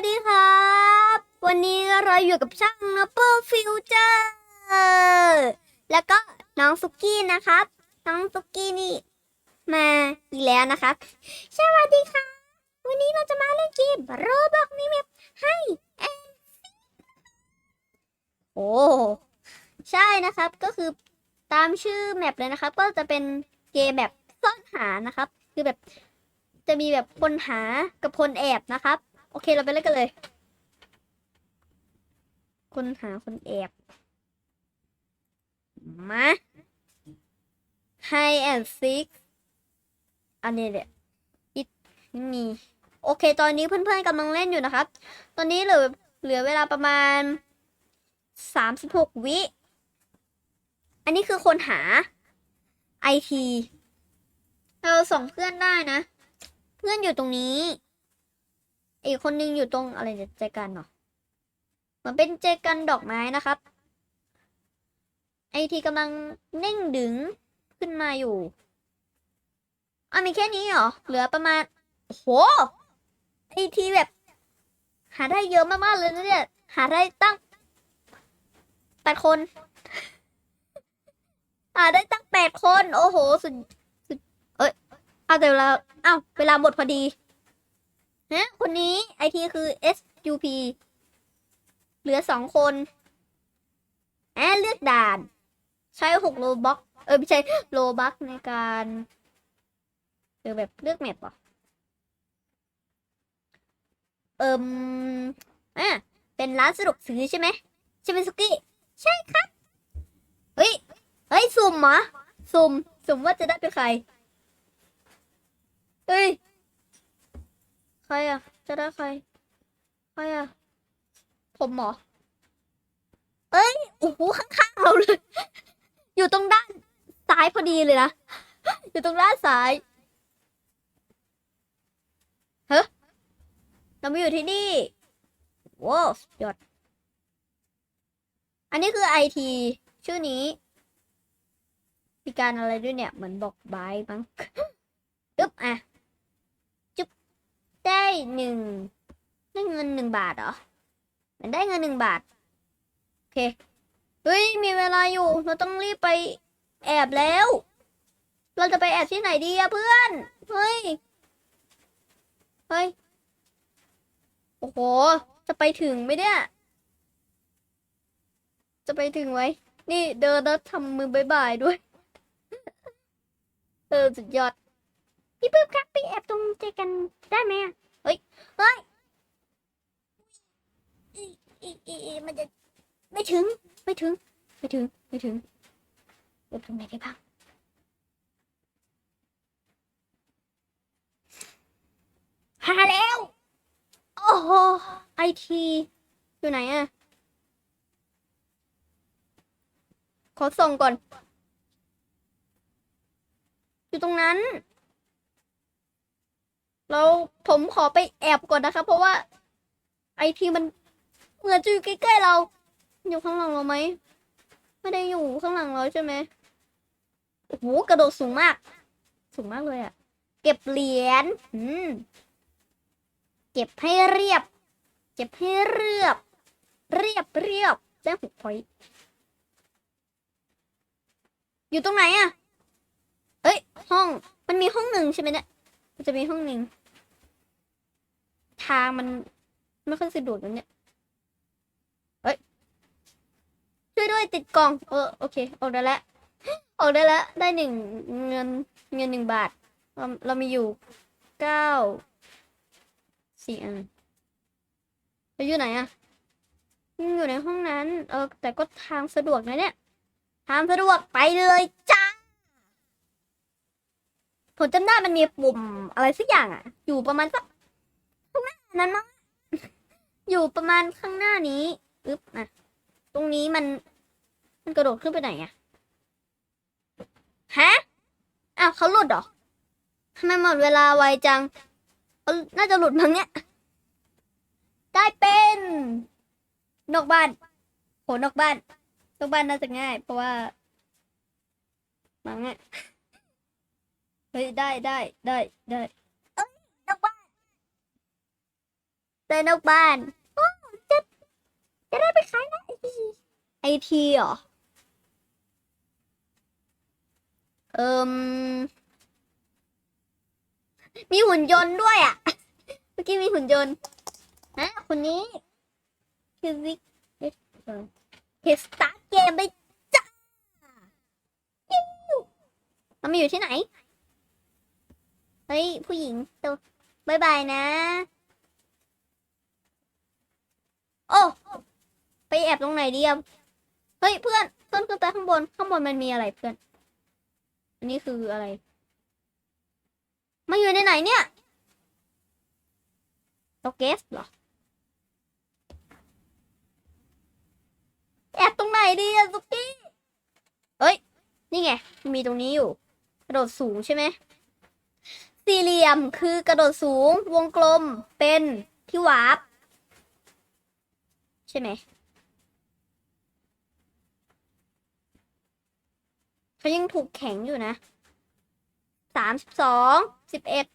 วัสดีครับ วันนี้เราอยู่กับช่าง n o p p l e Future แล้วก็น้องซุกี้นะครับ น้องซุกี้นี่ มาอีกแล้วนะครับ สวัสดีค่ะ วันนี้เราจะมาเล่นเกมโรบอกมีเมปให้แอนโอ้ใช่นะครับก็คือตามชื่อแมปเลยนะครับ ก็จะเป็นเกมแบบซ่อนหานะครับ คือแบบจะมีแบบคนหากับคนแอบนะครับ โอเคเราไปเล่นกันเลย คนหาคนแอบมา Hide and seek อันนี้แหละ it ไม่มีโอเค ตอนนี้เพื่อนๆกำลังเล่นอยู่นะครับ ตอนนี้เหลือเหลือเวลาประมาณสามสิบหกวิ อันนี้คือคนหา IT เราส่งเพื่อนได้นะ เพื่อนอยู่ตรงนี้ อีกคนนึงอยู่ตรงอะไรเนี่ยเจกันเหรอมันเป็นเจกันดอกไม้นะครับ ไอทีกำลังเน่งดึงขึ้นมาอยู่อะมีแค่นี้เหรอ เหลือประมาณโอ้โหไอทีแบบ หาได้เยอะมากๆเลยนะเนี่ยหาได้ตั้งแปดคน หาได้ตั้งแปดคน โอ้โห สุดสุดเอ้ย เอาแต่เวลา เอ้าเวลาหมดพอดี ฮะคนนี้ไอทีคือ SUP เหลือสองคนแอเลือกด่าน ใช้หกโลบ็อกเออไม่ใช่โลบักในการเออแบบเลือกแมปหรอเอิมอะเป็นร้านสะดวกซื้อใช่ไหมใช่ไหมสุกี้ใช่ครับเฮ้ยเฮ้ยสุ่มเหรอสุ่มสุ่มว่าจะได้เป็นใครเฮ้ย รอะ จะได้ใคร ใครอะ ผมหรอเอ้ย โอ้โหข้างๆเราเลย อยู่ตรงด้านซ้ายพอดีเลยนะ อยู่ตรงด้านซ้ายเฮ้ยเรามาอยู่ที่นี่ว้าวยอด อันนี้คือไอทีชื่อนี้มีการอะไรด้วยเนี่ย เหมือนบอกบายมั้งอึ๊บอะ ได้หนึ่งได้เงินหนึ่งบาทเหรอ มันได้เงินหนึ่งบาท โอเค เฮ้ย มีเวลาอยู่ เราต้องรีบไปแอบแล้ว เราจะไปแอบที่ไหนดีอะเพื่อน เฮ้ย เฮ้ย โอ้โห จะไปถึงไหมเนี่ย จะไปถึงไหมนี่เดินแล้วทำมือบายบายด้วย เออสุดยอด พี่ปื้มครับไปแอบตรงเจกันได้ไหมอะเฮ้ย เฮ้ยอีอีอีมันจะไม่ถึง ไม่ถึง ไม่ถึง ไม่ถึงเดี๋ยวตรงไหนได้บ้างหาแล้ว โอ้โหไอที อยู่ไหนอะขอส่งก่อน อยู่ตรงนั้น เราผมขอไปแอบก่อนนะคะ เพราะว่าไอทีมันเหมือนจะอยู่ใกล้ๆเรา อยู่ข้างหลังเราไหม ไม่ได้อยู่ข้างหลังเราใช่ไหมโอ้โหกระโดดสูงมาก สูงมากเลยอะเก็บเหรียญอืมเก็บให้เรียบ เก็บให้เรียบ เรียบเรียบได้หกพอยต์อยู่ตรงไหนอะเอ้ย ห้อง มันมีห้องหนึ่งใช่ไหมเนี่ยมันจะมีห้องหนึ่ง ทางมันไม่ค่อยสะดวกนะเนี่ยเฮ้ยช่วยด้วยติดกล่องเออโอเค ออกได้แล้วออกได้แล้ว ได้หนึ่งเงินเงินหนึ่งบาท เราเรามีอยู่เก้าสี่อันเราอยู่ไหนอะยังอยู่ในห้องนั้น เออ แต่ก็ทางสะดวกนะเนี่ย ทางสะดวกไปเลยจ้าผมจำได้มันมีปุ่มอะไรสักอย่างอะอยู่ประมาณสัก นั้นมั้งอยู่ประมาณข้างหน้านี้อึ๊บนะตรงนี้มัน มันกระโดดขึ้นไปไหนอะฮะอ้าวเขาหลุดหรอทำไมหมดเวลาไวจังเขาน่าจะหลุดมั้งเนี่ย ได้เป็น นอกบ้านโหนอกบ้าน นอกบ้านน่าจะง่าย เพราะว่ามั้งอะเฮ้ยได้ได้ได้ได้ เอ้ยนอกบ้านเดินออกบ้านจะจะได้ไปขายนะไอทีเหรอ เอิมมีหุ่นยนต์ด้วยอะ เมื่อกี้มีหุ่นยนต์นะคนนี้คือวิกเฮสตาร์เกมไปจ้ายิ้วมันมาอยู่ที่ไหน เฮ้ย ผู้หญิงตัวบายบายนะ โอ้ ไปแอบตรงไหนดีอะเฮ้ยเพื่อนเพื่อนขึ้นไปข้างบน ข้างบนมันมีอะไรเพื่อน อันนี้คืออะไรมาอยู่ในไหนเนี่ยโตเกสเหรอ แอบตรงไหนดีอะสุกี้เฮ้ย นี่ไง มีตรงนี้อยู่ กระโดดสูงใช่ไหม สี่เหลี่ยมคือกระโดดสูง วงกลมเป็นที่วาร์ป ใช่ไหมเขายังถูกแข็งอยู่นะสามสิบสองสิบเอ็ด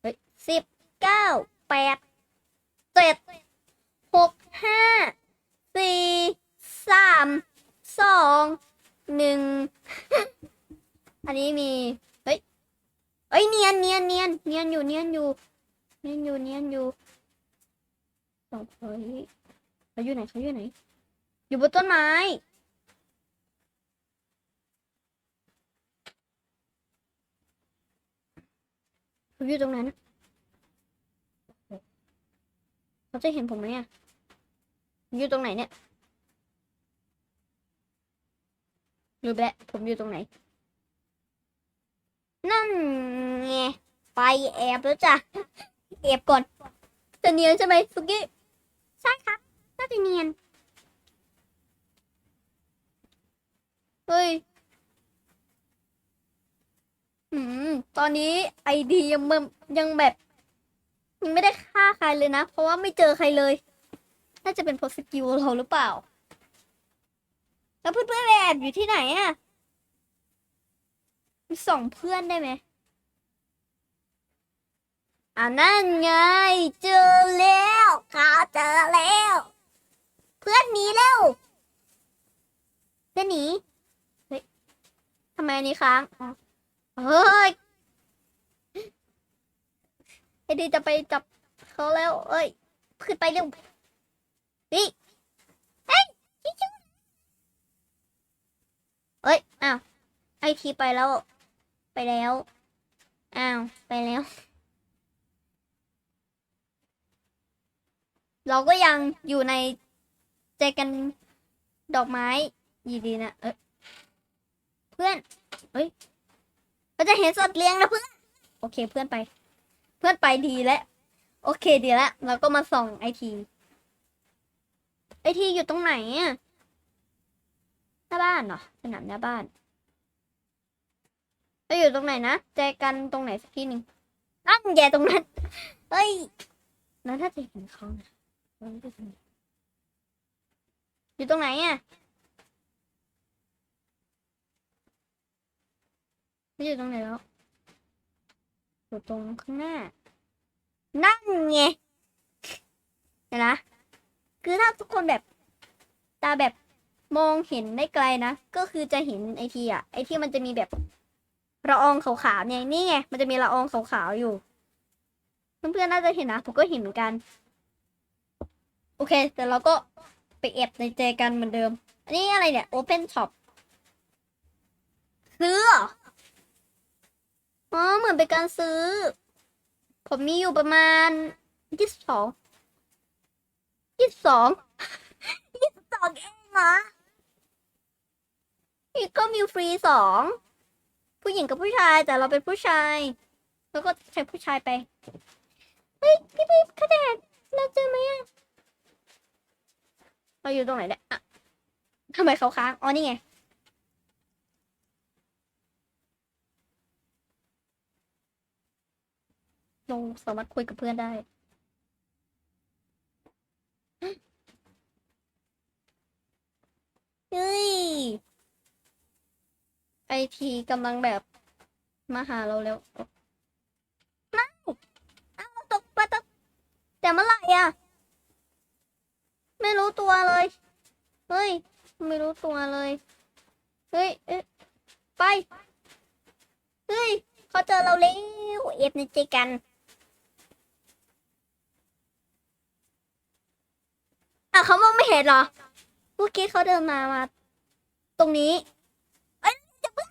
เฮ้ยสิบเก้าแปดเจ็ดหกห้าสี่สามสองหนึ่งอันนี้มีเอ้ยเนียนเนียนเนียนเนียนอยู่เนียนอยู่เนียนอยู่เนียนอยู่สองเฮ้ย เขาอยู่ไหนเขาอยู่ไหน อยู่บนต้นไม้ เขาอยู่ตรงนั้น เขาจะเห็นผมไหมอะ อยู่ตรงไหนเนี่ยรู้ไปแล้วผมอยู่ตรงไหน นั่นไงไปแอบแล้วจ้ะแอบก่อนจะเนียนใช่ไหมสุกี้ ใช่ครับ น่าจะเนียน เฮ้ย อืม ตอนนี้ไอดียังยังแบบ ยังไม่ได้ฆ่าใครเลยนะ เพราะว่าไม่เจอใครเลย น่าจะเป็นเพราะสกิลเราหรือเปล่า แล้วเพื่อนๆไปแอบอยู่ที่ไหนอะส่องเพื่อนได้ไหมอ่านั่นไงเจอแล้วเขาเจอแล้ว พื่อนหนีเร็วเพื่อนหนีเฮ้ยทำไมอันนี้ค้างเฮ้ยไอ้ดีจะไปจับเขาแล้วเอ้ยขึ้นไปเร็วนี่เฮ้ยชิชูเอ้ยอ้าวไอทีไปแล้ว ไปแล้วอ้าวไปแล้ว เราก็ยังอยู่ใน ใจกันดอกไม้ยีดีนะเอยเพื่อนเฮ้ยเราจะเห็นสัตว์เลี้ยงนะเพื่อน โอเคเพื่อนไป เพื่อนไปดีแล้วโอเคดีแล้วเราก็มาส่องไอทีไอทีอยู่ตรงไหนอะหน้าบ้านเหรอสนามหน้าบ้านเราอยู่ตรงไหนนะแจกันตรงไหนสักที่หนึ่งนั่นแกตรงนั้นเฮ้ยนั่นถ้าจะเห็นเขานะเราอยู่ตรงไหน อยู่ตรงไหนอะไม่อยู่ตรงไหนแล้วอยู่ตรงข้างหน้า นั่นไงเห็นนะ คือถ้าทุกคนแบบตาแบบมองเห็นได้ไกลนะ ก็คือจะเห็นไอทีอะ ไอที่มันจะมีแบบละอองขาวๆเนี่ยนี่ไง มันจะมีละอองขาวๆอยู่ เพื่อนๆน่าจะเห็นนะ ผมก็เห็นเหมือนกัน โอเค แต่เราก็ ไปแอบในเจกันเหมือนเดิม อันนี้อะไรเนี่ย Open Shop ซื้อเหรออ๋อเหมือนเป็นการซื้อ ผมมีอยู่ประมาณยี่สิบสองยี่สิบสองยี่สิบสองเองเหรอนี่ก็มีฟรีสองผู้หญิงกับผู้ชายแต่เราเป็นผู้ชาย แล้วก็ใช้ผู้ชายไป เฮ้ย พี่พี่เขาจะเห็นเราเจอไหมอะ เราอยู่ตรงไหนเนี่ยอะทำไมเขาค้างอ๋อนี่ไงลงสามารถคุยกับเพื่อนได้ เฮ้ย ไอทีกำลังแบบมาหาเราแล้วไม่เอาตกปะตกแต่เมื่อไหร่อะ ไม่รู้ตัวเลย เฮ้ย ไม่รู้ตัวเลย เฮ้ยเอไป เฮ้ย เขาเจอเราแล้วเอฟในใจกัน อะเขามองไม่เห็นเหรอเมื่อกี้เขาเดินมามา ตรงนี้ เอ้ยอย่าเพิ่ง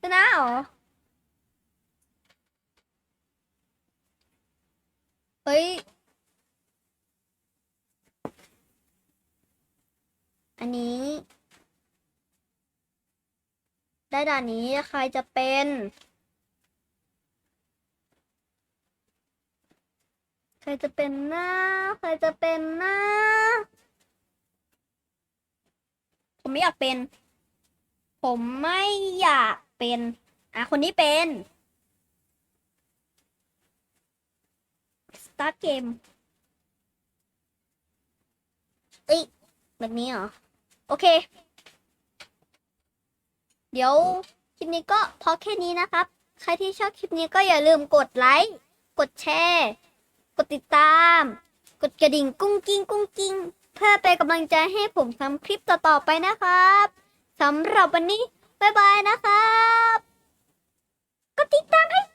ชนะเห รอ เฮ้ย อันนี้ ได้ด่านนี้ใครจะเป็นใครจะเป็นหน้า ใครจะเป็นหน้า ผมไม่อยากเป็น ผมไม่อยากเป็น อะคนนี้เป็น start game เอ้ยแบบนี้เหรอ โอเค เดี๋ยวคลิปนี้ก็พอแค่นี้นะครับ ใครที่ชอบคลิปนี้ก็อย่าลืมกดไลค์ กดแชร์ กดติดตาม กดกระดิ่งกุ้งกิ้งกุ้งกิ้ง เพื่อเป็นกำลังใจให้ผมทำคลิปต่อๆไปนะครับสำหรับวันนี้ บ๊ายบายนะครับ กดติดตามให้ช่อง